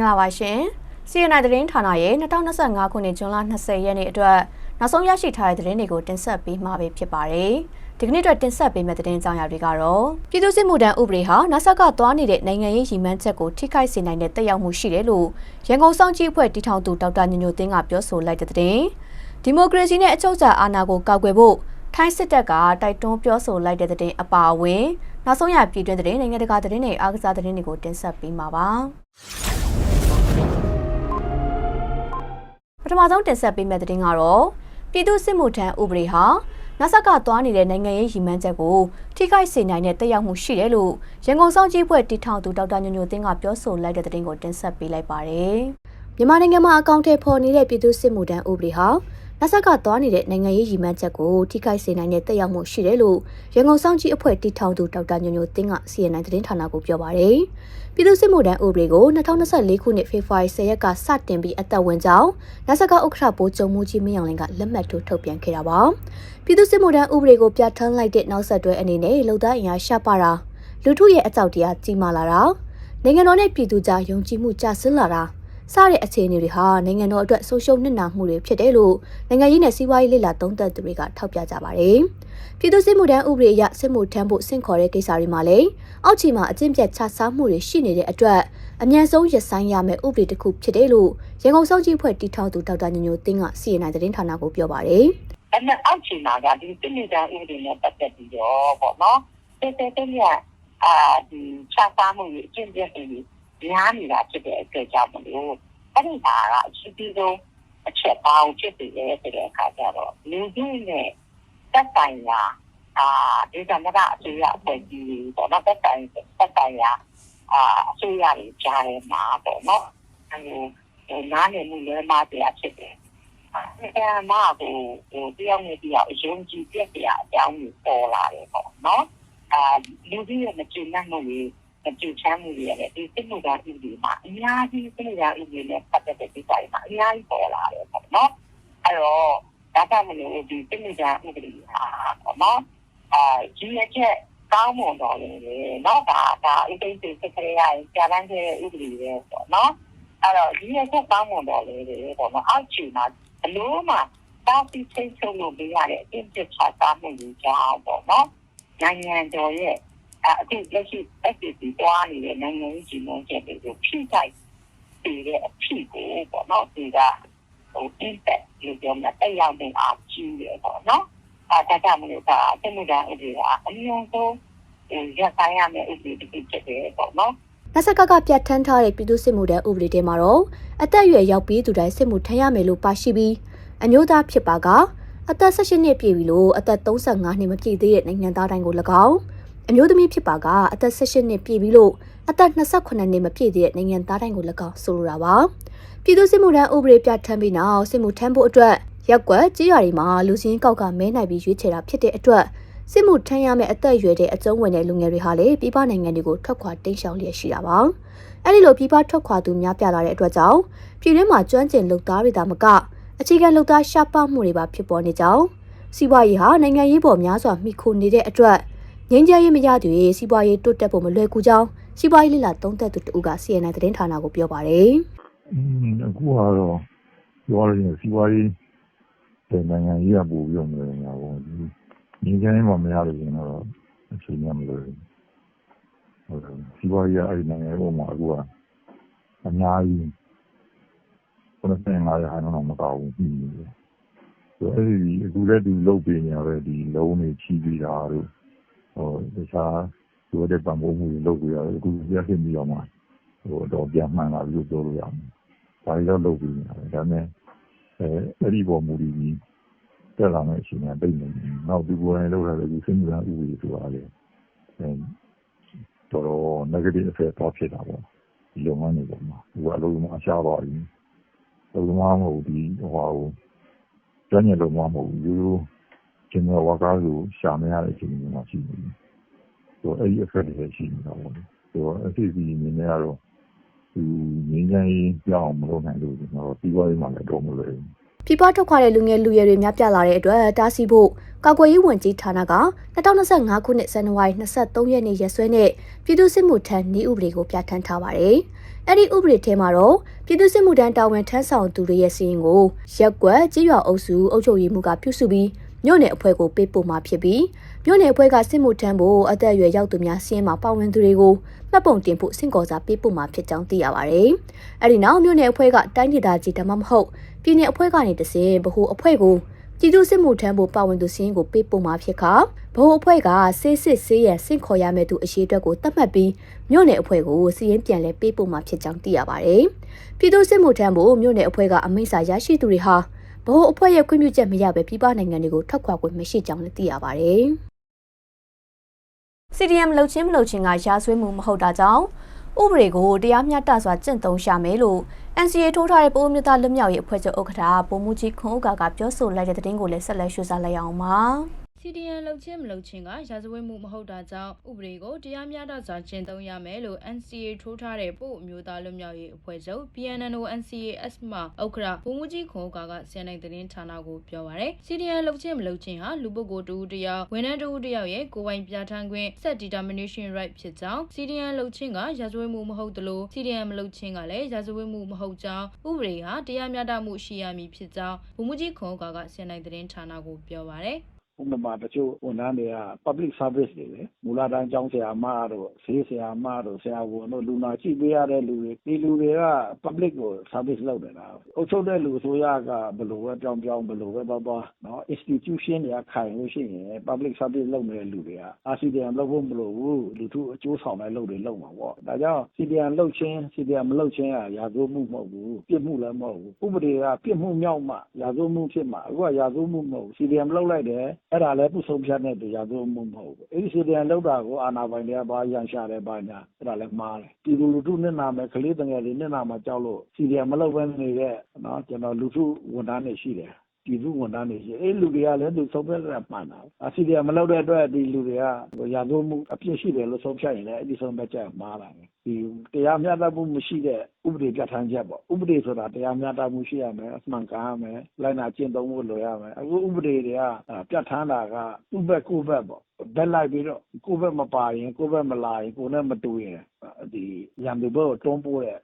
င်္ဂလာပါရှင်။ CNI သတင်းဌာနရဲ့2025ခုနှစ်ဇွန်လ20ရက်နေ့အတွက်နောက်ဆုံးရရှိထားတဲ့သတင်းတွေကိုတင်ဆက်ပေးမှာဖြစ်ပါတယ်။ဒီကနေ့အတွက်တင်ဆက်ပေးမယ့်သတင်းကြောင်းရာတွေကတော့ပြည်သူ့စစ်မှုထမ်းဥပဒေဟာနာဆက်ကသွားနေတဲ့နိုင်ငံရေးရည်မှန်းချက်ကိုထိခိုက်စေနိုင်တဲ့တက်ရောက်မှုရှိတယ်လို့ရန်ကုန်စောင့်ကြည့်အဖွဲ့တီထောင်သူဒေါက်တာညညိုသိန်းကပြောဆိုလိုက်တဲ့သတင်း။ဒီမိုကရေစီနဲ့အချုပ်အခြာအာဏာကိုကာကွယ်ဖို့ထိုင်းစစ်တပ်ကတိုက်တွန်းပြောဆိုလိုက်တဲ့တဲ့အပါအဝင်နောက်ဆုံးရပြည်တွင်းသတင်းနိုင်ငံတကာသတင်းတွေအားကစားသတင်းတွေကိုတင်ဆက်ပေးမှာပါ ထမဆုံးတင်ဆက်ပေးမယ့်သတင်းကတော့ပြည်သူ့စစ်မှုထမ်းဥပဒေဟာနဆက်ကသွားနေတဲ့နိုင်ငံရေးရည်မှန်းချက်ကိုထိခိုက်စေနိုင်တဲ့တက်ရောက်မှုရှိတယ်လို့ရန်ကုန်စောင့်ကြည့်ဖွဲ့တီထောင်သူဒေါက်တာညညိုသိန်းကပြောဆိုလိုက်တဲ့သတင်းကိုတင်ဆက်ပေးလိုက်ပါတယ်မြန်မာနိုင်ငံမှာအကောင့်ထဲပေါ်နေတဲ့ပြည်သူ့စစ်မှုထမ်းဥပဒေဟာ လက်ဆက်ကသွားနေတဲ့နိုင်ငံရေးရည်မှန်းချက်ကိုထိခိုက်စေနိုင်တဲ့တက်ရောက်မှုရှိတယ်လို့ရန်ကုန်စောင့်ကြည့်အဖွဲ့တီထောင်သူဒေါက်တာညိုညိုတင်းက CNN သတင်းဌာနကိုပြောပါရယ်ပြည်သူ့စစ်မှုထမ်းဥပဒေကို2024ခုနှစ်ဖေဖော်ဝါရီ10ရက်ကစတင်ပြီးအသက်ဝင်ကြောင်းလက်ဆက်ကဥက္ကဋ္ဌပိုးကျုံမှုကြီးမင်းအောင်လင်းကလက်မှတ်ထိုးထုတ်ပြန်ခဲ့တာပါပြည်သူ့စစ်မှုထမ်းဥပဒေကိုပြဋ္ဌာန်းလိုက်တဲ့နောက်ဆက်တွဲအနေနဲ့လုံသားအင်အားရှာပါတာလူထုရဲ့အကြောက်တရားကြီးမားလာတာနိုင်ငံတော်နဲ့ပြည်သူကြားယုံကြည်မှုကျဆင်းလာတာ စတဲ့အခြေအနေတွေဟာနိုင်ငံတော်အတွက်ဆိုရှုံနစ်နာမှုတွေဖြစ်တယ်လို့နိုင်ငံရေးနဲ့စီးပွားရေးလေလာသုံးသပ်သူတွေကထောက်ပြကြပါတယ်။ပြည်သူ့စစ်မှုထမ်းဥပဒေအရစစ်မှုထမ်းဖို့ဆင့်ခေါ်တဲ့ကိစ္စတွေမှာလည်းအောက်ခြေမှာအကျင့်ပြတ်ချစားမှုတွေရှိနေတဲ့အတွက်အမြန်ဆုံးရပ်ဆိုင်းရမယ့်ဥပဒေတစ်ခုဖြစ်တယ်လို့ရန်ကုန်စောင့်ကြည့်ဖွဲ့တီထောင်သူဒေါက်တာညညိုတင်းကစီရင်နိုင်သတင်းဌာနကိုပြောပါတယ်။အဲ့မဲ့အောက်ခြေမှာကဒီစစ်မှုထမ်းဥပဒေနဲ့ပတ်သက်ပြီးတော့ပေါ့နော်။တဲတဲတဲရအာဒီချစားမှုတွေအကျင့်ပြတ်တွေ များနေတာဖြစ်တဲ့အတွက်ကြောင့်မလို့အဲ့ဒီဟာကအရှိပြီးဆုံးအချက်ပေါင်းဖြစ်နေတယ်ဆိုတဲ့အခါကျတော့လူကြီးနဲ့တက်ဆိုင်ရာအာဒီကနေ့ကအစိုးရအဖွဲ့ကြီးပေါ့နော်တက်ဆိုင်တက်ဆိုင်ရာအာအစိုးရကြီးကြားထဲမှာပေါ့နော်အဲနားလည်မှုလည်းမတရားဖြစ်တယ်အဲမှာကိုဟိုတယောက်နဲ့တယောက်အယုံကြည်ပြည့်ပြည့်အကြောင်းကိုပေါ်လာတယ်ပေါ့နော်အာလူကြီးရဲ့မကျေနပ်မှုတွေ အကျဉ်းချမ်းမှုတွေရတယ်ဒီစိတ်မှုကဥပဒေမှာအများကြီးစိတ်မှုကဥပဒေနဲ့ပတ်သက်တဲ့ဒီပိုင်းမှာအများကြီးပေါ်လာတယ်ပေါ့နော်အဲ့တော့ဒါကမလို့ဒီစိတ်မှုကဥပဒေဟာပေါ့နော်အာကြီးရဲ့ချက်ကောင်းမွန်တော်လေနော်ဒါဒါအသိစိတ်စကရရကြာလန်းတဲ့ဥပဒေပဲပေါ့နော်အဲ့တော့ဒီရဲ့ချက်ကောင်းမွန်တော်လေပေါ့နော်အောက်ချီမှာဘလို့မှတားပြီးချိန်ချုံလို့မရတဲ့အင်းချက်ချတာမှုတွေကြောင့်ပေါ့နော်နိုင်ငံတော်ရဲ့ အခုလက်ရှိ SCC တွားနေတဲ့နိုင်ငံရေးကြီးမုန်းချက်တွေကိုဖြည့်ထိုက်ပြီးတဲ့အဖြစ်ကိုပေါ့နော်ဒီကဟို impact လို့ပြောမှာတက်ရောက်နေအောင်ကြီးတယ်ပေါ့နော်အဲဒါကြောင့်မလို့ကသမှုတာဥပဒေကအများဆုံးရဆိုင်ရမယ့်ဥပဒေတစ်ခုဖြစ်တယ်ပေါ့နော်နဆက်ကကပြတ်ထန်းထားတဲ့ပြည်သူစစ်မှုထမ်းဥပဒေထဲမှာတော့အသက်အရွယ်ရောက်ပြီးသူတိုင်းစစ်မှုထမ်းရမယ်လို့ပါရှိပြီးအမျိုးသားဖြစ်ပါကအသက်18နှစ်ပြည့်ပြီလို့အသက်35နှစ်မပြည့်သေးတဲ့နိုင်ငံသားတိုင်းကို၎င်း အမျိုးသမီးဖြစ်ပါကအသက်18နှစ်ပြည့်ပြီလို့အသက်28နှစ်မပြည့်သေးတဲ့နိုင်ငံသားတိုင်းကို၎င်းဆိုလိုတာပါပြည်သူစစ်မှုထမ်းဥပဒေပြဋ္ဌာန်းပြီးနောက်စစ်မှုထမ်းဖို့အတွက်ရက်ကွက်ကြေးရွာတွေမှာလူစင်းကောက်ကမဲနိုင်ပြီးရွေးချယ်တာဖြစ်တဲ့အတွက်စစ်မှုထမ်းရမယ့်အသက်အရွယ်တဲ့အကျုံးဝင်တဲ့လူငယ်တွေဟာလေပြည်ပနိုင်ငံတွေကိုထွက်ခွာတိမ်းရှောင်လျက်ရှိတာပါအဲ့ဒီလိုပြည်ပထွက်ခွာသူများပြလာတဲ့အတွက်ကြောင့်ပြည်တွင်းမှာကျွမ်းကျင်လုပ်သားတွေသာမကအခြေခံလုပ်သားရှားပါမှုတွေပါဖြစ်ပေါ်နေကြောင်းစီးပွားရေးဟာနိုင်ငံရေးပေါ်များစွာမိခိုနေတဲ့အတွက် ငင်းကြရေးမရသူရေစီးပွားရေးတိုးတက်ဖို့မလွယ်ကူကြောင်းစီးပွားရေးလိလာသုံးသက်သူတူက CNN သတင်းဌာနကိုပြောပါတယ်။อืมအခုကတော့ပြောရရင်စီးပွားရေးတဲ့နိုင်ငံရေးကပို့ပြီးတော့မလွယ်နေတာပေါ့ဒီငင်းကြရေးမှမရလို့ရင်တော့အချိန်ရမလွယ်ဘူး။ဟုတ်တယ်စီးပွားရေးကအဲ့ဒီနိုင်ငံရေးပေါ်မှာအခုကအများကြီး95ရာခိုင်နှုန်းတော့မကောက်ဘူးပြီးနေတယ်။ဆိုတော့အဲ့ဒီအခုလည်းဒီလုတ်ပေးနေရပဲဒီလုံးတွေချီးပြီးတာတို့ တခြားလိုအပ်တဲ့ပံ့ပိုးမှုတွေလုပ်ပေးရတယ်။အခုလျှပ်စစ်မီးတောင်မှအတော်ပြန်မှန်လာပြီလို့ပြောလို့ရမယ်။ဒါတွေတော့လုပ်ပေးနေတာပဲ။ဒါပေမဲ့အဲဒီအပေါ်မူတည်ပြီးတက်လာမယ့်အခြေအနေကသိပ်မမြင်ဘူး။နောက်သူကိုယ်တိုင်လုပ်ထားတဲ့စစ်မှုထမ်းဥပဒေဆိုတာကလည်းတော်တော် Negative Effect သွားဖြစ်တာပေါ့။ဒီလုပ်ငန်းတွေအပေါ်မှာ။အခုအလုပ်သမားရှားသွားပြီ။အလုပ်သမားမဟုတ်ဘူးကျွမ်းကျင်အလုပ်သမားမဟုတ်ဘူး။ ရိုးရိုး General Worker ကိုရှာမရတဲ့အခြေအနေမှာရှိနေတယ်။အဲဒီ Effect တွေလည်းရှိနေတာပေါ့လေ။ဆိုတော့ SAC အနေနဲ့ကတော့ငြိမ်းချမ်းရေးရအောင်မလုပ်နိုင်လို့စီးပွားရေးမှာလည်းအတော်မလွယ်ဘူး။ပြည်ပထွက်ခွာတဲ့လူငယ်လူရွယ်တွေများပြားလာတဲ့အတွက်တားဆီးဖို့ကာကွယ်ရေးဝန်ကြီးဌာနက2025ခုနှစ်ဇန်နဝါရီ23ရက်နေ့ရက်စွဲနဲ့ပြည်သူ့စစ်မှုထမ်းနည်းဥပဒေကိုပြဋ္ဌာန်းထားပါတယ်။အဲ့ဒီဥပဒေထဲမှာတော့ပြည်သူ့စစ်မှုထမ်းတာဝန်ထမ်းဆောင်သူတွေရဲ့စီရင်ကိုရက်ကွက်ကြေးရွာအုပ်စုအုပ်ချုပ်ရေးမှုကပြုစုပြီး မြို့နယ်အဖွဲ့ကိုပေးပို့မှာဖြစ်ပြီးမြို့နယ်အဖွဲ့ကစစ်မှုထမ်းဖို့အသက်အရွယ်ရောက်သူများစီရင်မှာပါဝင်သူတွေကိုမှတ်ပုံတင်ဖို့စင့်ကော်စာပေးပို့မှာဖြစ်ကြောင်းသိရပါတယ်။အဲ့ဒီနောက်မြို့နယ်အဖွဲ့ကတိုင်းဒေသကြီးဒါမှမဟုတ်ပြည်နယ်အဖွဲ့ကနေတစဉ်ဗဟိုအဖွဲ့ကိုပြည်သူ့စစ်မှုထမ်းဖို့ပါဝင်သူစီရင်ကိုပေးပို့မှာဖြစ်ခါဗဟိုအဖွဲ့ကဆေးစစ်ဆေးရစင့်ခေါ်ရမယ့်သူအရေးအတွက်ကိုသတ်မှတ်ပြီးမြို့နယ်အဖွဲ့ကိုစီရင်ပြန်လဲပေးပို့မှာဖြစ်ကြောင်းသိရပါတယ်။ပြည်သူ့စစ်မှုထမ်းဖို့မြို့နယ်အဖွဲ့ကအမိန့်စာရရှိသူတွေဟာ ဗဟိုအဖွဲ့ရဲ့ခွင့်ပြုချက်မရဘဲပြည်ပနိုင်ငံတွေကိုထွက်ခွာခွင့်မရှိကြောင်းလည်းသိရပါတယ်။ CDM လှုပ်ချင်းမလှုပ်ချင်းကရာဇဝဲမှုမဟုတ်တာကြောင့်ဥပဒေကိုတရားမျှတစွာကျင့်သုံးရှာမယ်လို့ NCA ထိုးထားတဲ့ပိုးမြတာလွတ်မြောက်ရေးအဖွဲ့ချုပ်ဥက္ကဋ္ဌဗိုလ်မှူးကြီးခွန်ဥက္ကာကပြောဆိုလိုက်တဲ့သတင်းကိုလည်းဆက်လက်ရှုစားလိုက်ရအောင်ပါ။ CDN လှုပ်ချင်းမလှုပ်ချင်းကရာဇဝတ်မှုမဟုတ်တာကြောင့်ဥပဒေကိုတရားမျှတစွာကျင့်သုံးရမယ်လို့ NCA ထိုးထားတဲ့ပို့အမျိုးသားလွတ်မြောက်ရေးအဖွဲ့ချုပ် PNNO NCAS မှဥက္ကဋ္ဌဘုံမူကြီးခွန်ကာကစီယနိုင်သတင်းဌာနကိုပြောပါရယ် CDN လှုပ်ချင်းမလှုပ်ချင်းဟာလူပုဂ္ဂိုလ်တူတစ်ယောက်ဝန်ထမ်းတူတစ်ယောက်ရဲ့ကိုယ်ပိုင်ပြဋ္ဌာန်းခွင့် set determination right ဖြစ်ကြောင်း CDN လှုပ်ချင်းကရာဇဝတ်မှုမဟုတ်သလို CDN မလှုပ်ချင်းကလည်းရာဇဝတ်မှုမဟုတ်ကြောင်းဥပဒေဟာတရားမျှတမှုရှိရမည်ဖြစ်ကြောင်းဘုံမူကြီးခွန်ကာကစီယနိုင်သတင်းဌာနကိုပြောပါရယ် ဥပမာတချို့ဝန်ထမ်းတွေက Public Service တွေလေ။မူလတန်းကျောင်းဆရာမတို့၊ဆေးဆရာမတို့၊ဆရာဝန်တို့ လူနာကြည့်ပေးရတဲ့လူတွေ။ဒီလူတွေက Public ကို Service လုပ်နေတာ။အုပ်ချုပ်တဲ့လူအစိုးရက ဘယ်လိုပဲပြောင်းပြောင်း၊ဘယ်လိုပဲသွားသွား Institution တွေက ခိုင်လို့ရှိရင် Public Service လုပ်နေတဲ့လူတွေက CDM လုပ်ဖို့မလိုဘူး။လူထုအကျိုးဆောင်တဲ့အလုပ်တွေ လုပ်မှာပေါ့။ဒါကြောင့် CDM လုပ်ခြင်း၊ CDM မလုပ်ခြင်းဟာ ရာဇဝတ်မှုမဟုတ်ဘူး။ပြစ်မှုလည်း မဟုတ်ဘူး။ဥပဒေက ပြစ်မှုမြောက်မှ ရာဇဝတ်မှုဖြစ်မှာ။အခုက ရာဇဝတ်မှုမဟုတ်ဘူး။ CDM လုပ်လိုက်တယ်အဲ့ဒါလည်းသူ့ဆုံးဖြတ်တဲ့တရားသွင်းမှုမဟုတ်ဘူးအဲ့ဒီစီတန်လောက်တာကိုအာနာပိုင်တွေကဘာရန်ရှာတယ်ဘာညာအဲ့ဒါလည်းမှားတယ်ပြည်သူလူထုနဲ့နာမယ်ကလေးတငယ်တွေနဲ့နာမှာကြောက်လို့စီတန်မလုပ်ဘဲနေတဲ့နော်ကျွန်တော်လူထုဝန်ထမ်းတွေရှိတယ် ပြည်သူဝန်ထမ်းတွေရှိအဲ့လူတွေကလည်းသူဆုံးဖြတ်တာမှန်တာအစီတရားမလုပ်တဲ့အတွက်ဒီလူတွေကရာဇဝမှုအပြစ်ရှိတယ်လို့ဆုံးဖြတ်ရင်လည်းအဲ့ဒီဆုံးဖြတ်ချက်မှားတာပဲဒီတရားမျှတမှုမရှိတဲ့ဥပဒေပြဋ္ဌာန်းချက်ပေါ့ဥပဒေဆိုတာတရားမျှတမှုရှိရမယ်အမှန်ကန်ရမယ်လိုက်နာကျင့်သုံးဖို့လိုရမယ်အခုဥပဒေတွေကပြဋ္ဌာန်းတာကဥပ္ပကိုဘက်ပေါ့ ဘက်လိုက်ပြီးတော့ကိုဘက်မပါရင်ကိုဘက်မလာရင်ကိုနဲ့မတူရင်ဒီရန်သူဘက်ကိုတွန်းပို့တဲ့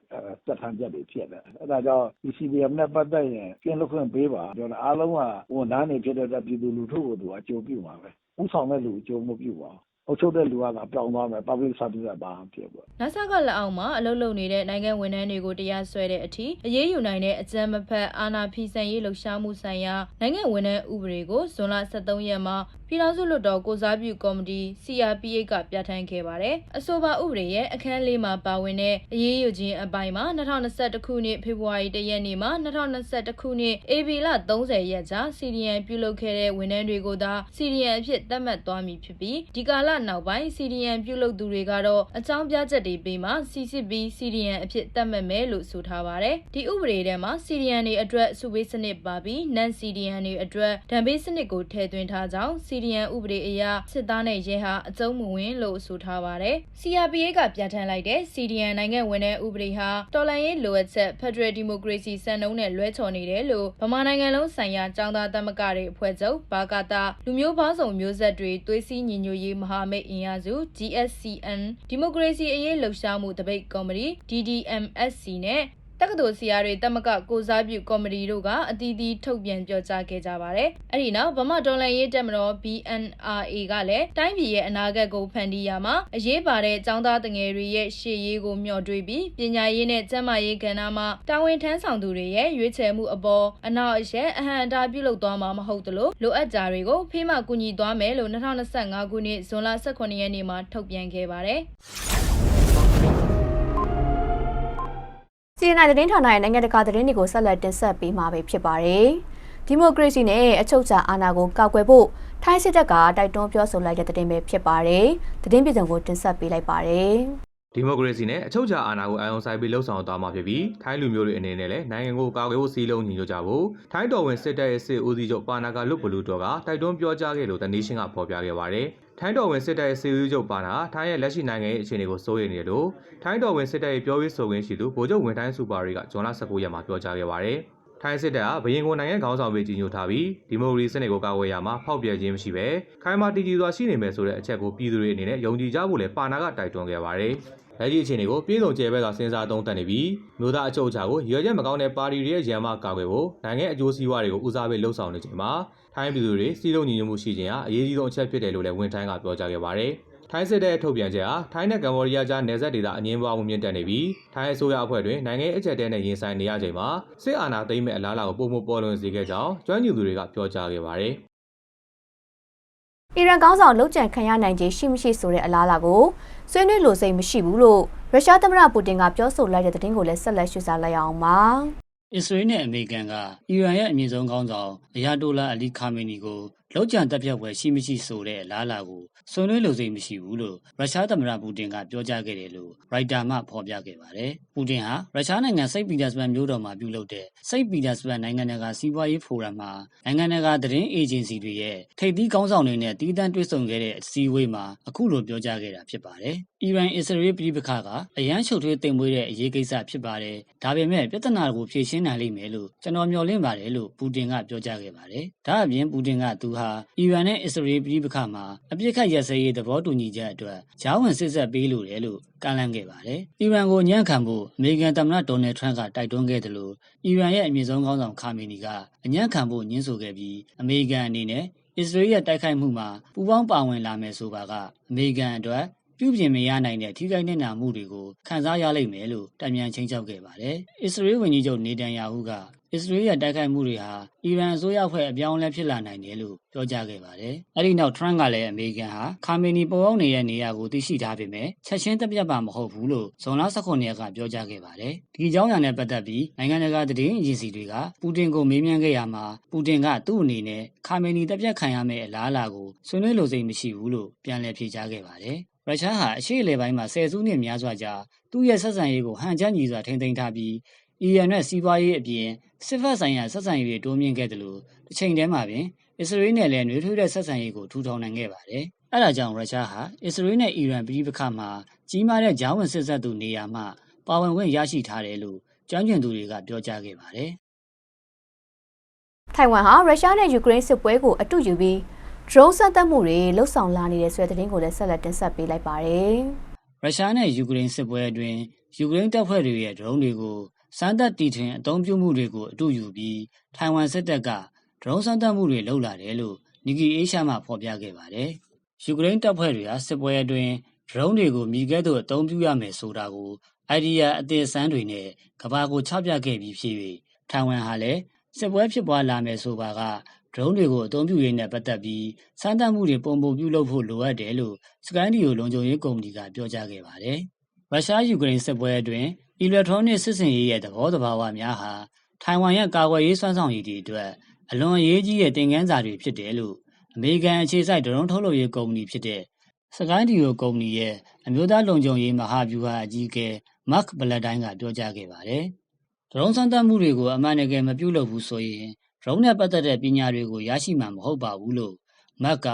ပြဋ္ဌာန်းချက်တွေဖြစ်တယ်အဲ့ဒါကြောင့်ဒီ CDM နဲ့ပတ်သက်ရင်ကျင်းလို့ခွင့်ပေးပါပြောတယ်အားလုံးကဝန်ထမ်းတွေဖြစ်တဲ့အတွက်ပြည်သူလူထုကိုသူအကျိုးပြုမှာပဲဥဆောင်တဲ့လူအကျိုးမပြုပါဘူးအုပ်ချုပ်တဲ့လူကသာပြောင်းသွားမယ် public service ကဘာမှဖြစ်ဘူးနဆကလက်အောက်မှာအလုပ်လုပ်နေတဲ့နိုင်ငံဝန်ထမ်းတွေကိုတရားစွဲတဲ့အထိအရေးယူနိုင်တဲ့အကြမ်းမဖက်အာဏာဖီဆန်ရေးလှုပ်ရှားမှုဆိုင်ရာနိုင်ငံဝန်ထမ်းဥပဒေကိုဇွန်လ23ရက်မှာပြည်ထောင်စုလွှတ်တော်ကိုစားပြုကော်မတီ CRPH ကပြဋ္ဌာန်းခဲ့ပါတယ်။အဆိုပါဥပဒေရဲ့အခန်းလေးမှာပါဝင်တဲ့အရေးယူခြင်းအပိုင်းမှာ2021ခုနှစ်ဖေဖော်ဝါရီလရက်နေ့မှာ2021ခုနှစ်ဧပြီလ30ရက်ကြာ CDN ပြုလုပ်ခဲ့တဲ့ဝန်ထမ်းတွေကိုသာ CDN အဖြစ်သတ်မှတ်သွားမည်ဖြစ်ပြီးဒီကာလနောက်ပိုင်း CDN ပြုလုပ်သူတွေကတော့အကြောင်းပြချက်တွေပေးမှစီစစ်ပြီး CDN အဖြစ်သတ်မှတ်မယ်လို့ဆိုထားပါတယ်။ဒီဥပဒေထဲမှာ CDN တွေအတွက်စုပေးစနစ်ပါပြီး non CDN တွေအတွက်ဒဏ်ပေးစနစ်ကိုထည့်သွင်းထားကြောင်း CDN ဥပဒေအရစစ်သားနဲ့ရဲဟာအကျုံးမဝင်လို့ဆိုထားပါတယ်။ CRPA ကပြဋ္ဌာန်းလိုက်တဲ့ CDN နိုင်ငံဝန်ထမ်းဥပဒေဟာတော်လှန်ရေးလိုအပ်ချက် Federal Democracy စံနှုန်းနဲ့လွဲချော်နေတယ်လို့ဗမာနိုင်ငံလုံးဆိုင်ရာចောင်းသားသမဂ္ဂတွေအဖွဲ့ချုပ်ဘာကာတာလူမျိုးပေါင်းစုံမျိုးဆက်တွေသွေးစည်းညီညွတ်ရေးမဟာမိတ်အင်အားစု GSCN ဒီမိုကရေစီအရေးလှုပ်ရှားမှုတပိတ်ကော်မတီ DDMSC နဲ့ တက္ကသိုလ်ဆရာတွေတမကကိုစားပြုကော်မတီတို့ကအသီးသီးထုတ်ပြန်ပြောကြားခဲ့ကြပါတယ်။အဲ့ဒီနောက်ဗမာတော်လှန်ရေးတက်မတော် BNRA ကလည်းတိုင်းပြည်ရဲ့အနာဂတ်ကိုဖန်တီးရမှာအရေးပါတဲ့ចောင်းသားတငယ်တွေရဲ့ရှေ့ရေးကိုမျှော်တွေးပြီးပညာရေးနဲ့ကျန်းမာရေးကဏ္ဍမှာတာဝန်ထမ်းဆောင်သူတွေရဲ့ရွေးချယ်မှုအပေါ်အနောက်အရှက်အဟံအတာပြုလုပ်သွားမှာမဟုတ်သလိုလိုအပ်ကြတွေကိုဖေးမကူညီသွားမယ်လို့2025ခုနှစ်ဇွန်လ18ရက်နေ့မှာထုတ်ပြန်ခဲ့ပါတယ်။ စီနိုင်သတင်းဌာနရဲ့နိုင်ငံတကာသတင်းတွေကိုဆက်လက်တင်ဆက်ပေးမှာပဲဖြစ်ပါတယ်။ဒီမိုကရေစီနဲ့အချုပ်အခြာအာဏာကိုကာကွယ်ဖို့ထိုင်းစစ်တပ်ကတိုက်တွန်းပြောဆိုလိုက်တဲ့သတင်းပဲဖြစ်ပါတယ်။သတင်းပြည်စုံကိုတင်ဆက်ပေးလိုက်ပါတယ်။ဒီမိုကရေစီနဲ့အချုပ်အခြာအာဏာကိုအာရုံစိုက်ပြီးလှုပ်ဆောင်သွားမှာဖြစ်ပြီးထိုင်းလူမျိုးတွေအနေနဲ့လည်းနိုင်ငံကိုကာကွယ်ဖို့စီးလုံးညီညွတ်ကြဖို့ထိုင်းတော်ဝင်စစ်တပ်ရဲ့စစ်ဦးစီးချုပ်ပါနာကာလွတ်ဘလူတော်ကတိုက်တွန်းပြောကြားခဲ့လို့တနေရှင်းကဖော်ပြခဲ့ပါတယ်။ ထိုင်းတော်ဝင်စစ်တပ်ရဲ့စစ်ဦးစီးချုပ်ပါနာထိုင်းရဲ့လက်ရှိနိုင်ငံရဲ့အခြေအနေကိုစိုးရိမ်နေတယ်လို့ထိုင်းတော်ဝင်စစ်တပ်ရဲ့ပြောရေးဆိုခွင့်ရှိသူဗိုလ်ချုပ်ဝင်တိုင်းစူပါရီကဇွန်လ19ရက်မှာပြောကြားခဲ့ပါတယ်။ထိုင်းစစ်တပ်ကဘရင်ကိုနိုင်ငံခေါင်းဆောင်ပေးကြီးညိုထားပြီးဒီမိုကရေစီစနစ်ကိုကာကွယ်ရမှာဖောက်ပြခြင်းမရှိဘဲခိုင်မာတည်ကြည်စွာရှိနေမယ်ဆိုတဲ့အချက်ကိုပြည်သူတွေအနေနဲ့ယုံကြည်ကြဖို့လည်းပါနာကတိုက်တွန်းခဲ့ပါတယ်။ လက်ရှိအခြေအနေကိုပြည်စုံကျဲဘက်ကစဉ်းစားသုံးသပ်နေပြီးမြို့သားအချုပ်အခြာကိုရွေချက်မကောင်းတဲ့ပါတီတွေရဲ့ရန်မကာကွယ်ဖို့နိုင်ငံအကျိုးစီးပွားတွေကိုဦးစားပေးလှုပ်ဆောင်နေချိန်မှာထိုင်းပြည်သူတွေစီးလုံးညီညွတ်မှုရှိခြင်းဟာအရေးကြီးဆုံးအချက်ဖြစ်တယ်လို့လည်းဝန်ထိုင်းကပြောကြားခဲ့ပါတယ်။ထိုင်းစစ်တပ်ရဲ့ထုတ်ပြန်ချက်ဟာထိုင်းနဲ့ကမ္ဘောဒီးယားကြားနယ်စပ်ဒေသအငင်းပွားမှုမြင့်တက်နေပြီးထိုင်းအစိုးရအဖွဲ့တွင်နိုင်ငံအကြက်တဲနဲ့ရင်ဆိုင်နေရချိန်မှာစစ်အာဏာသိမ်းမဲ့အလားအလာကိုပုံမပေါ်လွင်စေခဲ့ကြောင်းကျွမ်းကျင်သူတွေကပြောကြားခဲ့ပါတယ်။ အီရန်ကောင်းဆောင်လုံခြံခံရနိုင်ခြင်းရှိမရှိဆိုတဲ့အလားအလာကိုဆွေးနွေးလို့စိတ်မရှိဘူးလို့ရုရှားသမ္မတပူတင်ကပြောဆိုလိုက်တဲ့သတင်းကိုလည်းဆက်လက်ရှုစားလိုက်အောင်ပါအစ္စရေးနဲ့အမေရိကန်ကအီရန်ရဲ့အမြင့်ဆုံးခေါင်းဆောင်အယာတိုလာအလီခါမီနီကို လောက်ကျန်တပ်ဖြတ်ပွဲရှိမရှိဆိုတဲ့အလားအလာကိုဆွေးနွေးလို့စိတ်မရှိဘူးလို့ရုရှားသမ္မတပူတင်ကပြောကြားခဲ့တယ်လို့ရိုက်တာမှဖော်ပြခဲ့ပါတယ်။ပူတင်ဟာရုရှားနိုင်ငံစိတ်ပီတာစဘတ်မြို့တော်မှာပြုလုပ်တဲ့စိတ်ပီတာစဘတ်နိုင်ငံတကာစီးပွားရေးဖိုရမ်မှာနိုင်ငံတကာသတင်းအေဂျင်စီတွေရဲ့ထိပ်သီးခေါင်းဆောင်တွေနဲ့တီးတန့်တွေ့ဆုံခဲ့တဲ့အစည်းအဝေးမှာအခုလိုပြောကြားခဲ့တာဖြစ်ပါတယ်။အီရန်အစ္စရေးပြည်ပခါကအရန်ချုပ်ထွေးတင်မွေးတဲ့အရေးကိစ္စဖြစ်ပါတယ်။ဒါပေမဲ့ပြဿနာကိုဖြေရှင်းနိုင်လိမ့်မယ်လို့ကျွန်တော်မျှော်လင့်ပါတယ်လို့ပူတင်ကပြောကြားခဲ့ပါတယ်။ဒါအပြင်ပူတင်ကသူဟာအီရန်နဲ့အစ္စရေးပြည်ပခါမှာအပြစ်ခတ်ရစရေးသဘောတူညီချက်အတွက်ဂျားဝင်စစ်ဆက်ပေးလိုတယ်လို့ကန့်လန့်ခဲ့ပါတယ်။အီရန်ကိုညှန့်ခံဖို့အမေရိကန်သမ္မတဒေါ်နယ်ထရန့်ကတိုက်တွန်းခဲ့တယ်လို့အီရန်ရဲ့အမြင့်ဆုံးခေါင်းဆောင်ခါမီနီကအညံ့ခံဖို့ညှင်းဆိုခဲ့ပြီးအမေရိကန်အနေနဲ့အစ္စရေးရဲ့တိုက်ခိုက်မှုမှာပူးပေါင်းပါဝင်လာမယ်ဆိုပါကအမေရိကန်အတွက် ပြုပြင်မရနိုင်တဲ့ထိခိုက်နှက်နာမှုတွေကိုခံစားရလိမ့်မယ်လို့တံမြန်ချင်းချောက်ခဲ့ပါတယ်။အစ္စရေးဝန်ကြီးချုပ်နေတန်ယာဟုကအစ္စရေးရဲ့တိုက်ခိုက်မှုတွေဟာအီရန်အစိုးရဖွဲ့အပြောင်းအလဲဖြစ်လာနိုင်တယ်လို့ပြောကြားခဲ့ပါတယ်။အဲဒီနောက်ထရန့်ကလည်းအမေရိကန်ဟာခါမီနီပေါ်အောင်နေတဲ့နေရာကိုသိရှိထားပေမဲ့ချက်ချင်းတက်ပြတ်ပါမဟုတ်ဘူးလို့ဇွန်လ19ရက်ကပြောကြားခဲ့ပါတယ်။ဒီအကြောင်းအရာနဲ့ပတ်သက်ပြီးနိုင်ငံတကာသတင်းအေဂျင်စီတွေကပူတင်ကိုမေးမြန်းခဲ့ရမှာပူတင်ကသူ့အနေနဲ့ခါမီနီတက်ပြတ်ခံရမယ့်အလားအလာကိုဆွေးနွေးလိုစိတ်မရှိဘူးလို့ပြန်လည်ဖြေကြားခဲ့ပါတယ်။ ရုရှားဟာအရှေ့အလယ်ပိုင်းမှာဆယ်စုနှစ်များစွာကြာသူ့ရဲ့ဆက်ဆံရေးကိုဟန်ချက်ညီစွာထိန်းသိမ်းထားပြီးအီရန်နဲ့စီးပွားရေးအပြင်စစ်ဖက်ဆိုင်ရာဆက်ဆံရေးတွေတိုးမြင့်ခဲ့တယ်လို့တစ်ချိန်တည်းမှာပင်အစ္စရေးနဲ့လည်းနှွေးထွေးတဲ့ဆက်ဆံရေးကိုထူထောင်နိုင်ခဲ့ပါတယ်။အဲဒါကြောင့်ရုရှားဟာအစ္စရေးနဲ့အီရန်ပြည်ပခါမှာကြီးမားတဲ့ဂျာဝင်စစ်ဆက်သူနေရာမှာပါဝင်ခွင့်ရရှိထားတယ်လို့ကျွမ်းကျင်သူတွေကပြောကြားခဲ့ပါတယ်။ထိုင်ဝမ်ဟာရုရှားနဲ့ယူကရိန်းစစ်ပွဲကိုအတူယူပြီး drone စက်တက်မှုတွေလှုပ်ဆောင်လာနေတဲ့ဆွဲသတင်းကိုလည်းဆက်လက်တင်ဆက်ပေးလိုက်ပါတယ်ရုရှားနဲ့ယူကရိန်းစစ်ပွဲအတွင်းယူကရိန်းတပ်ဖွဲ့တွေရဲ့ drone တွေကိုစမ်းသပ်တီထွင်အသုံးပြုမှုတွေကိုအတူယူပြီးထိုင်ဝမ်စစ်တပ်က drone စမ်းသပ်မှုတွေလုပ်လာတယ်လို့နီဂီအေးရှားမှဖော်ပြခဲ့ပါတယ်။ယူကရိန်းတပ်ဖွဲ့တွေဟာစစ်ပွဲအတွင်း drone တွေကိုမိကဲ့သို့အသုံးပြုရမယ်ဆိုတာကို idea အသေးစမ်းတွေနဲ့ကဘာကိုချပြခဲ့ပြီးဖြစ်၍ထိုင်ဝမ်ဟာလည်းစစ်ပွဲဖြစ်ပွားလာမယ်ဆိုပါက drone တွေကိုအသုံးပြုရင်းနဲ့ပတ်သက်ပြီးစမ်းသပ်မှုတွေပုံပုံပြုလုပ်ဖို့လိုအပ်တယ်လို့ Sky Dio လုံခြုံရေးကုမ္ပဏီကပြောကြားခဲ့ပါတယ်။ရုရှားယူကရိန်းစစ်ပွဲအတွင်း electronic စစ်စင်ရေးရဲ့သဘောတဘာဝများဟာထိုင်ဝမ်ရဲ့ကာကွယ်ရေးစွမ်းဆောင်ရည်တွေအတွက်အလွန်အရေးကြီးတဲ့သင်ခန်းစာတွေဖြစ်တယ်လို့အမေရိကန်အခြေစိုက်ဒရုန်းထုတ်လုပ်ရေးကုမ္ပဏီဖြစ်တဲ့ Sky Dio ကုမ္ပဏီရဲ့အမျိုးသားလုံခြုံရေးမဟာဗျူဟာအကြီးအကဲ Mark Bladine ကပြောကြားခဲ့ပါတယ်။ဒရုန်းစမ်းသပ်မှုတွေကိုအမှန်တကယ်မပြုလုပ်ဘူးဆိုရင်ဒ ရုန်းနဲ့ပတ်သက်တဲ့ပညာတွေကိုရရှိမှာမဟုတ်ပါဘူးလို့ Mark က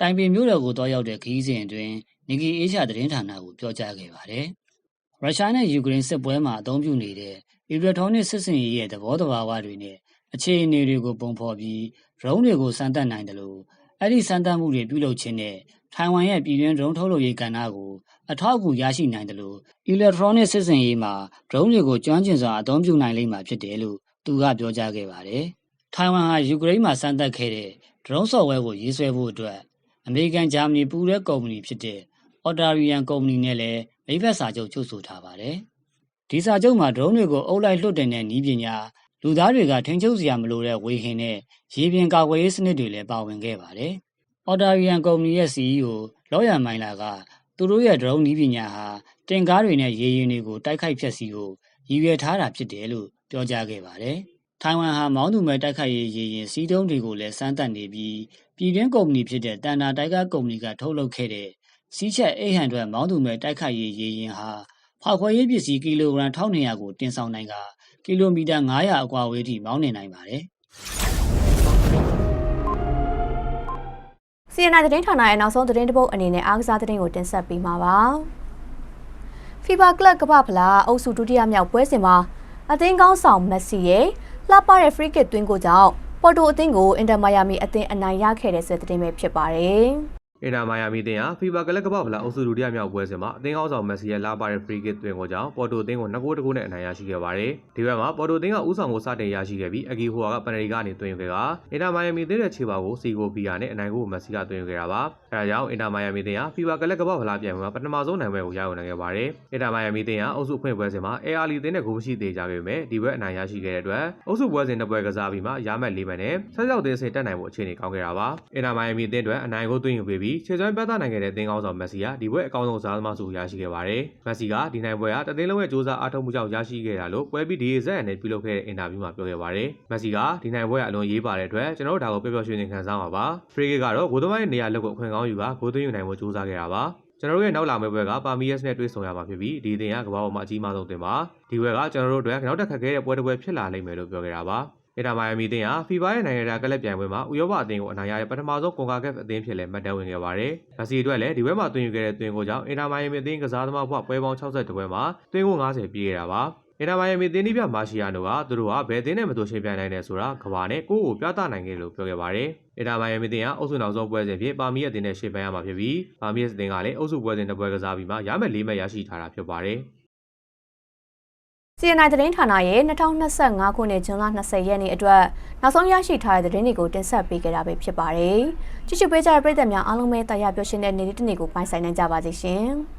တိုင်ပင်မြို့တော်ကိုတောက်ရောက်တဲ့ခရီးစဉ်အတွင်းနီဂီအေးရှာသတင်းဌာနကိုပြောကြားခဲ့ပါတယ်။ရုရှားနဲ့ယူကရိန်းစစ်ပွဲမှာအသုံးပြုနေတဲ့ electronic စစ်စင်ရေးရဲ့သဘောတဘာဝတွေနဲ့အခြေအနေတွေကိုပုံဖော်ပြီးဒရုန်းတွေကိုစမ်းသပ်နိုင်တယ်လို့အဲ့ဒီစမ်းသပ်မှုတွေပြုလုပ်ခြင်းနဲ့ထိုင်ဝမ်ရဲ့ပြည်တွင်းဒရုန်းထုတ်လုပ်ရေးကဏ္ဍကိုအထောက်အကူရရှိနိုင်တယ်လို့ electronic စစ်စင်ရေးမှာဒရုန်းတွေကိုကျွမ်းကျင်စွာအသုံးပြုနိုင်လိမ့်မှာဖြစ်တယ်လို့သူကပြောကြားခဲ့ပါတယ်။ ထိုင်ဝမ်ဟာယူကရိန်းမှာစမ်းသပ်ခဲ့တဲ့ဒရုန်း software ကိုရေးဆွဲဖို့အတွက်အမေရိကန်ဂျာမနီပူးတဲ့ကုမ္ပဏီဖြစ်တဲ့ Otarian ကုမ္ပဏီနဲ့လည်းမိဘစာချုပ်ချုပ်ဆိုထားပါတယ်။ဒီစာချုပ်မှာဒရုန်းတွေကိုအုပ်လိုက်လွှတ်တင်တဲ့နည်းပညာလူသားတွေကထိန်းချုပ်စရာမလိုတဲ့ဝေဟင်နဲ့ရေပြင်ကာကွယ်ရေးစနစ်တွေလည်းပါဝင်ခဲ့ပါတယ်။ Otarian ကုမ္ပဏီရဲ့ CEO လောရန်မိုင်လာကသူတို့ရဲ့ drone နည်းပညာဟာတင်ကားတွေနဲ့ရေရင်တွေကိုတိုက်ခိုက်ဖျက်ဆီးဖို့ရည်ရွယ်ထားတာဖြစ်တယ်လို့ပြောကြားခဲ့ပါတယ်။ ထိုင်ဝမ်ဟာ မောင်းသူမဲ့တိုက်ခိုက်ရေးရေရင်စီးတုံးတွေကိုလည်း စမ်းသပ်နေပြီး ပြည်တွင်းကုမ္ပဏီဖြစ်တဲ့တန်တာတိုက်ကားကုမ္ပဏီက ထုတ်လုပ်ခဲ့တဲ့စီးချက်800 မောင်းသူမဲ့ တိုက်ခိုက်ရေးရေရင်ဟာ ဖောက်ခွဲရေးပစ္စည်း ကီလိုဂရမ်1200ကို တင်ဆောင်နိုင်ကကီလိုမီတာ900အကွာအဝေးထိ မောင်းနေနိုင်ပါတယ်။ CNN သတင်းဌာနရဲ့နောက်ဆုံးသတင်းတပုတ်အနေနဲ့အားကစားသတင်းကိုတင်ဆက်ပေးမှာပါ FIBA ကလပ်ကမ္ဘာဖလားအုပ်စုဒုတိယမြောက်ပွဲစဉ်မှာအသင်းကောင်းဆောင်မက်ဆီရဲ့ လှပတဲ့ free kick သွင်းကိုကြောင့်ပေါ်တိုအသင်းကိုအင်တာမိုင်ယာမီအသင်းအနိုင်ရခဲ့တဲ့ဆိုတဲ့သတင်းပဲဖြစ်ပါတယ် အင်တာမိုင်ယာမီတင်ဟာဖီဘာကလပ်ကပ္ပဗလာအုပ်စုဒုတိယမြောက်ပွဲစဉ်မှာအသင်းကောင်းဆောင်မက်ဆီရဲ့လာပါတဲ့ free kick သွင်းကိုကြောင့်ပေါ်တိုအသင်းကို2ဂိုးတကူနဲ့အနိုင်ရရှိခဲ့ပါတယ်။ဒီဘက်မှာပေါ်တိုအသင်းကဥဆောင်ကိုစတင်ရရှိခဲ့ပြီးအဂီဟိုဟာကပန်နယ်တီကနေသွင်းခဲ့ကအင်တာမိုင်ယာမီတင်ရဲ့ခြေပါကိုစီဂိုဘီယာနဲ့အနိုင်ကိုမက်ဆီကသွင်းခဲ့တာပါ။အဲဒါကြောင့်အင်တာမိုင်ယာမီတင်ဟာဖီဘာကလပ်ကပ္ပဗလာပြိုင်ပွဲမှာပထမဆုံးနိုင်ပွဲကိုရယူနိုင်ခဲ့ပါတယ်။အင်တာမိုင်ယာမီတင်ဟာအုပ်စုဖွင့်ပွဲစဉ်မှာအဲအာလီတင်တဲ့ဂိုးမရှိသေးကြခဲ့ပေမဲ့ဒီဘက်အနိုင်ရရှိခဲ့တဲ့အတွက်အုပ်စုပွဲစဉ်နှစ်ပွဲကစားပြီးမှရမှတ်၄မှတ်နဲ့ဆက်ရောက်တဲ့အဆင့်တက်နိုင်ဖို့အခြေအနေကောင်းခဲ့တာပါ။အင်တာမိုင်ယာမီတင်အတွက်အနိုင်ကိုသွင်းယူပေးပြီးခြေစွမ်းပြသနိုင်ခဲ့တဲ့တင်ကောင်းဆောင်မက်ဆီကဒီဘက်အကောင်းဆုံးစားသမားစုရရှိခဲ့ပါတယ်။မက်ဆီကဒီနိုင်ပွဲကတသိန်းလုံးရဲ့စူးစမ်းအားထုတ်မှုကြောင့်ရရှိခဲ့တာလို့ပွဲပြီး DAZ နဲ့ပြုလုပ်ခဲ့တဲ့အင်တာဗျူးမှာပြောခဲ့ပါတယ်။မက်ဆီကဒီနိုင်ပွဲကအလွန်ရေးပါတဲ့အတွက်ကျွန်တော်တို့ဒါကိုပျော်ပျော်ရွှင်ရွှင်ခံစားမှာပါ။ဖရီဂစ်ကတော့ဂိုးသမားရဲ့နေရာလက်ကိုအခွင့်ကောင်းယူကဂိုးသွင်းယူနိုင်ဖို့စူးစမ်းခဲ့တာပါ။ကျွန်တော်တို့ရဲ့နောက်လာမယ့်ဘက်ကပါမီယက်စ်နဲ့တွေ့ဆုံရမှာဖြစ်ပြီးဒီအသင်းကကမ္ဘာပေါ်မှာအကြီးမားဆုံးအသင်းပါဒီဘက်ကကျွန်တော်တို့အတွက်နောက်တက်ခက်ခဲတဲ့ပွဲတစ်ပွဲဖြစ်လာနိုင်မယ်လို့ပြောခဲ့တာပါ အင်တာမိုင်ယာမီအသင်းဟာဖီဘာရဲ့နိုင်ငံတကာကလပ်ပြိုင်ပွဲမှာဥရောပအသင်းကိုအနိုင်ရတဲ့ပထမဆုံးကွန်ကာကက်အသင်းဖြစ်လဲမှတ်တမ်းဝင်ခဲ့ပါတယ်။မက်ဆီအတွက်လည်းဒီဘက်မှာသွင်းယူခဲ့တဲ့သွင်းကိုကြောင့်အင်တာမိုင်ယာမီအသင်းကစားသမားဘဝပွဲပေါင်း62ပွဲမှာသွင်းကို90ပြည့်ခဲ့တာပါ။အင်တာမိုင်ယာမီအသင်းဒီပြမာရှီယာနိုကသူတို့ကဘယ်အသင်းနဲ့မတူရှင်ပြိုင်နိုင်တယ်ဆိုတာကဘာနဲ့ကိုယ့်ကိုပြသနိုင်ခဲ့လို့ပြောခဲ့ပါတယ်။အင်တာမိုင်ယာမီအသင်းကအုပ်စုနောက်ဆုံးပွဲစဉ်ဖြစ်ပါမီရဲ့အသင်းနဲ့ရှေ့ပန်းရမှာဖြစ်ပြီးပါမီရဲ့အသင်းကလည်းအုပ်စုပွဲစဉ်တစ်ပွဲကစားပြီးမှရမယ်၄မဲ့ရရှိထားတာဖြစ်ပါတယ်။ CNI သတင်းဌာနရဲ့2025ခုနှစ်ဇွန်လ20ရက်နေ့အတွက်နောက်ဆုံးရရှိထားတဲ့သတင်းတွေကိုတင်ဆက်ပေးကြတာပဲဖြစ်ပါတယ်။ကြည့်ရှုပေးကြတဲ့ပရိသတ်များအားလုံးပဲတရားပြောရှင်တဲ့နေ့တစ်နေ့ကိုပိုင်ဆိုင်နိုင်ကြပါစေရှင်။